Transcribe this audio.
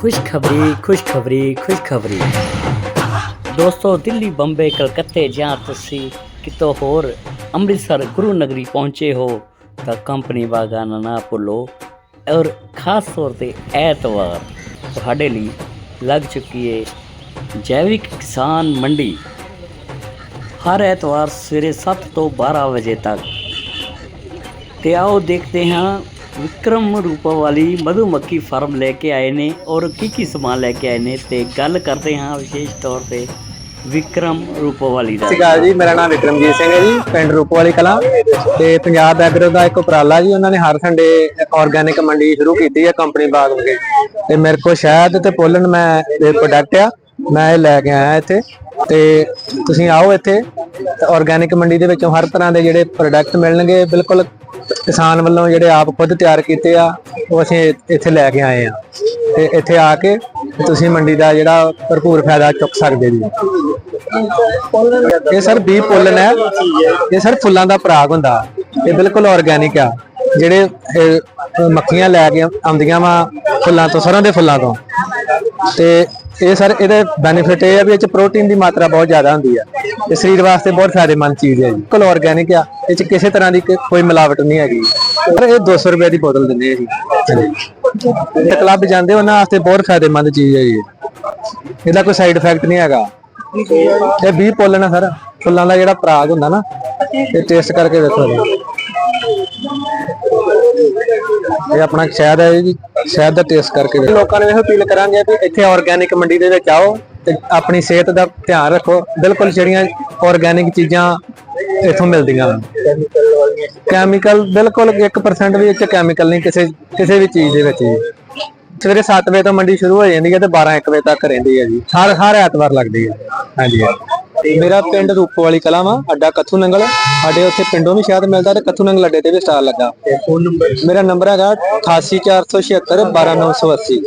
ਖੁਸ਼ਖਬਰੀ ਖੁਸ਼ਖਬਰੀ ਖੁਸ਼ਖਬਰੀ ਦੋਸਤੋ ਦਿੱਲੀ ਬੰਬੇ ਕਲਕੱਤੇ ਜਾਂ ਤੁਸੀਂ ਕਿਤੋਂ ਹੋਰ ਅੰਮ੍ਰਿਤਸਰ ਗੁਰੂ ਨਗਰੀ ਪਹੁੰਚੇ ਹੋ ਤਾਂ ਕੰਪਨੀ ਬਾਗਾਨਾ ਨਾ ਭੁੱਲੋ ਔਰ ਖਾਸ ਤੌਰ ਤੇ ਐਤਵਾਰ ਤੁਹਾਡੇ ਲਈ ਲੱਗ ਚੁੱਕੀ ਹੈ ਜੈਵਿਕ ਕਿਸਾਨ ਮੰਡੀ ਹਰ ਐਤਵਾਰ ਸਵੇਰੇ 7 ਤੋਂ 12 ਵਜੇ ਤੱਕ ਤੇ ਆਓ ਦੇਖਦੇ ਹਾਂ ਵਿਕਰਮ ਰੂਪਾਵਾਲੀ ਮਧੂਮੱਖੀ ਫਾਰਮ ਲੈ ਕੇ ਆਏ ਨੇ ਔਰ ਕੀ ਕੀ ਸਮਾਨ ਲੈ ਕੇ ਆਏ ਨੇ ਤੇ ਗੱਲ ਕਰਦੇ ਹਾਂ ਵਿਸ਼ੇਸ਼ ਤੌਰ ਤੇ ਵਿਕਰਮ ਰੂਪਾਵਾਲੀ ਦਾ। ਸਤਿ ਸ਼੍ਰੀ ਅਕਾਲ ਜੀ, ਮੇਰਾ ਨਾਮ ਵਿਕਰਮਜੀਤ ਸਿੰਘ ਹੈ ਜੀ, ਪਿੰਡ ਰੂਪਵਾਲੀ ਕਲਾਂ। ਤੇ ਪੰਜਾਬ ਐਗਰੋ ਦਾ ਇੱਕ ਉਪਰਾਲਾ ਜੀ, ਉਹਨਾਂ ਨੇ ਹਰ ਸੰਡੇ ਆਰਗੈਨਿਕ ਮੰਡੀ ਸ਼ੁਰੂ ਕੀਤੀ ਹੈ ਕੰਪਨੀ ਬਾਗ ਵਿਖੇ। ਤੇ ਮੇਰੇ ਕੋਲ ਸ਼ਹਿਦ ਤੇ ਪੋਲਨ ਮੈਂ ਇਹ ਪ੍ਰੋਡਕਟ ਆ, ਮੈਂ ਇਹ ਲੈ ਕੇ ਆਇਆ ਇੱਥੇ। ਤੇ ਤੁਸੀਂ ਆਓ ਇੱਥੇ ਆਰਗੈਨਿਕ ਮੰਡੀ ਦੇ ਵਿੱਚੋਂ ਹਰ ਤਰ੍ਹਾਂ ਦੇ ਜਿਹੜੇ ਪ੍ਰੋਡਕਟ ਮਿਲਣਗੇ, ਬਿਲਕੁਲ ਕਿਸਾਨ ਵੱਲੋਂ ਜਿਹੜੇ ਆਪ ਖੁਦ ਤਿਆਰ ਕੀਤੇ ਆ, ਉਹ ਅਸੀਂ ਇੱਥੇ ਲੈ ਕੇ ਆਏ ਆ। ਤੇ ਇੱਥੇ ਆ ਕੇ ਤੁਸੀਂ ਮੰਡੀ ਦਾ ਜਿਹੜਾ ਭਰਪੂਰ ਫਾਇਦਾ ਚੁੱਕ ਸਕਦੇ ਜੀ। ਇਹ ਸਰ ਬੀ ਪੋਲਨ ਹੈ ਇਹ ਸਰ ਫੁੱਲਾਂ ਦਾ ਪਰਾਗ ਹੁੰਦਾ। ਇਹ ਬਿਲਕੁਲ ਆਰਗੈਨਿਕ ਆ। ਜਿਹੜੇ ਮੱਖੀਆਂ ਲੈ ਕੇ ਆਉਂਦੀਆਂ ਵਾ ਫੁੱਲਾਂ ਤੋਂ ਸਰੋਂ ਦੇ ਫੁੱਲਾਂ ਤੋਂ। ਤੇ ਇਹ ਸਰ, ਇਹਦੇ ਬੈਨੀਫਿਟ ਇਹ ਆ ਵੀ ਇਹ ਚ ਪ੍ਰੋਟੀਨ ਦੀ ਮਾਤਰਾ ਬਹੁਤ ਜ਼ਿਆਦਾ ਹੁੰਦੀ ਆ। ਇਹ ਸਰੀਰ ਵਾਸਤੇ ਬਹੁਤ ਫਾਇਦੇਮੰਦ ਚੀਜ਼ ਹੈ ਜੀ। ਬਿਲਕੁਲ ਆਰਗੈਨਿਕ ਆ, ਇਹ ਚ ਕਿਸੇ ਤਰ੍ਹਾਂ ਦੀ ਕੋਈ ਮਿਲਾਵਟ ਨਹੀਂ ਹੈਗੀ। ਪਰ ਇਹ 200 ਰੁਪਏ ਦੀ ਬੋਤਲ ਦਿੰਦੇ ਆ ਜੀ। ਕਲੱਬ ਜਾਂਦੇ ਉਹਨਾਂ ਵਾਸਤੇ ਬਹੁਤ ਫਾਇਦੇਮੰਦ ਚੀਜ਼ ਹੈ ਜੀ ਇਹਦਾ ਕੋਈ ਸਾਈਡ ਇਫੈਕਟ ਨਹੀਂ ਹੈਗਾ। ਇਹ 20 ਪੋਲਣ ਆ ਸਰ। ਫੁੱਲਾਂ ਦਾ ਜਿਹੜਾ ਪਰਾਗ ਹੁੰਦਾ ਨਾ, ਇਹ ਟੇਸਟ ਕਰਕੇ ਵੇਖੋ ਜੀ। ਇਹ ਆਪਣਾ ਸ਼ਹਿਦ ਹੈ ਜੀ ਸ਼ਹਿਦ ਦਾ ਟੇਸਟ ਕਰਕੇ ਲੋਕਾਂ ਨੂੰ ਇਹ ਅਪੀਲ ਕਰਾਂਗੇ ਕਿ ਇੱਥੇ ਆਰਗੈਨਿਕ ਮੰਡੀ ਦੇ ਵਿੱਚ ਆਓ ਤੇ ਆਪਣੀ ਸਿਹਤ ਦਾ ਧਿਆਨ ਰੱਖੋ। ਬਿਲਕੁਲ ਜਿਹੜੀਆਂ ਆਰਗੈਨਿਕ ਚੀਜ਼ਾਂ ਇੱਥੋਂ ਮਿਲਦੀਆਂ ਕੈਮੀਕਲ ਬਿਲਕੁਲ 1% ਵੀ ਇੱਥੇ ਕੈਮੀਕਲ ਨਹੀਂ, ਕਿਸੇ ਕਿਸੇ ਵੀ ਚੀਜ਼ ਦੇ ਵਿੱਚ ਜੀ ਸਵੇਰੇ 7 ਵਜੇ ਤੋਂ ਮੰਡੀ ਸ਼ੁਰੂ ਹੋ ਜਾਂਦੀ ਹੈ ਤੇ 12 1 ਵਜੇ ਤੱਕ ਰਹਿੰਦੀ ਹੈ ਜੀ। ਹਰ ਹਰ ਐਤਵਾਰ ਲੱਗਦੀ ਹੈ। ਹਾਂਜੀ। ਮੇਰਾ ਪਿੰਡ ਰੂਪਵਾਲੀ ਕਲਾਂ ਵਾ ਅੱਡਾ ਕੱਥੂ ਨੰਗਲ। ਸਾਡੇ ਉੱਥੇ ਪਿੰਡੋਂ ਵੀ ਸ਼ਾਇਦ ਮਿਲਦਾ ਤੇ ਕੱਥੂ ਨੰਗਲ ਅੱਡੇ ਤੇ ਵੀ ਸਟਾਲ ਲੱਗਾ। ਫੋਨ ਨੰਬਰ ਮੇਰਾ ਨੰਬਰ ਹੈਗਾ 88476 12980